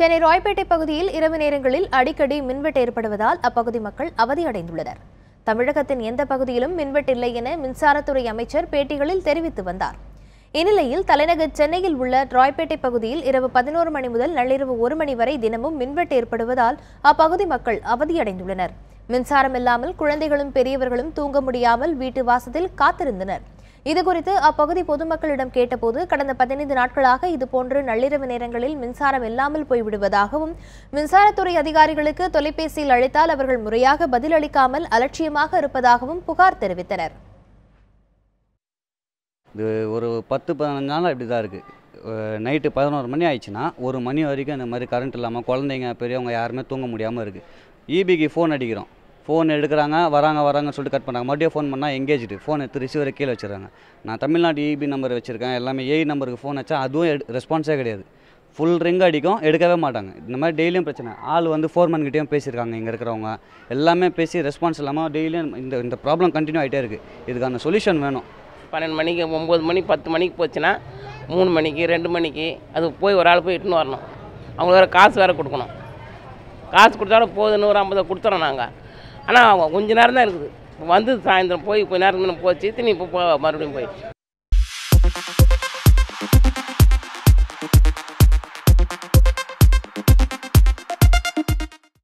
சென்னை ராய்பேட்டை பகுதியில் இரவு நேரங்களில் அடிக்கடி மின்வெட்டு ஏற்படுவதால் அப்பகுதி மக்கள் அவதியடைந்துள்ளனர். தமிழகத்தின் எந்த பகுதியிலும் மின்வெட்டு இல்லை என மின்சாரத்துறை அமைச்சர் பேட்டிகளில் தெரிவித்து வந்தார். இந்நிலையில் தலைநகர் சென்னையில் உள்ள ராய்பேட்டை பகுதியில் இரவு பதினோரு மணி முதல் நள்ளிரவு ஒரு மணி வரை தினமும் மின்வெட்டு ஏற்படுவதால் அப்பகுதி மக்கள் அவதியடைந்துள்ளனர். மின்சாரம் இல்லாமல் குழந்தைகளும் பெரியவர்களும் தூங்க முடியாமல் வீட்டு வாசத்தில் காத்திருந்தனர். இதுகுறித்து அப்பகுதி பொதுமக்களிடம் கேட்டபோது கடந்த பதினைந்து நாட்களாக இதுபோன்று நள்ளிரவு நேரங்களில் மின்சாரம் இல்லாமல் போய்விடுவதாகவும் மின்சாரத்துறை அதிகாரிகளுக்கு தொலைபேசியில் அழைத்தால் அவர்கள் முறையாக பதிலளிக்காமல் அலட்சியமாக இருப்பதாகவும் புகார் தெரிவித்தனர். இது ஒரு பத்து பதினஞ்சு நாள் இப்படி தான் இருக்குது நைட்டு பதினோரு மணி ஆயிடுச்சுன்னா ஒரு மணி வரைக்கும் இந்த மாதிரி கரண்ட் இல்லாமல் குழந்தைங்க பெரியவங்க யாருமே தூங்க முடியாமல் இருக்குது ஈபிக்கு ஃபோன் அடிக்கிறோம். ஃபோன் எடுக்கிறாங்க வராங்க வராங்கன்னு சொல்லிட்டு கட் பண்ணாங்க மறுபடியும் ஃபோன் பண்ணால் எங்கேஜ்டு ஃபோன் எடுத்து ரிசீவரை கீழே வச்சுருக்காங்க நான் தமிழ்நாடு இபி நம்பர் வச்சுருக்கேன். எல்லாமே ஏஐ நம்பருக்கு ஃபோன் வச்சா அதுவும் எடு ரெஸ்பான்ஸே கிடையாது. ஃபுல் ரிங் அடிக்கும் எடுக்கவே மாட்டாங்க. இந்த மாதிரி டெய்லியும் பிரச்சனை. ஆள் வந்து ஃபோர்மேன்கிட்டையும் பேசியிருக்காங்க இங்கே இருக்கிறவங்க. எல்லாமே பேசி ரெஸ்பான்ஸ் இல்லாமல் டெய்லியும் இந்த இந்த ப்ராப்ளம் கண்டினியூ ஆகிட்டே இருக்குது இதுக்கான சொல்யூஷன் வேணும். பன்னெண்டு மணிக்கு ஒம்பது மணி பத்து மணிக்கு போச்சுன்னா மூணு மணிக்கு ரெண்டு மணிக்கு அது போய் ஒரு ஆள் போய் இட்டுன்னு வரணும். அவங்களுக்கு வேறு காசு வேறு கொடுக்கணும். காசு கொடுத்தாலும் போதுன்னு ஒரு ஐம்பது கொடுத்துறோம் நாங்கள் ஆனால் கொஞ்ச நேரம் தான் இருக்குது. வந்து சாயந்தரம் போய் கொஞ்ச நேரம் போச்சு திரும்பி இப்போ மறுபடியும் போயிடுச்சு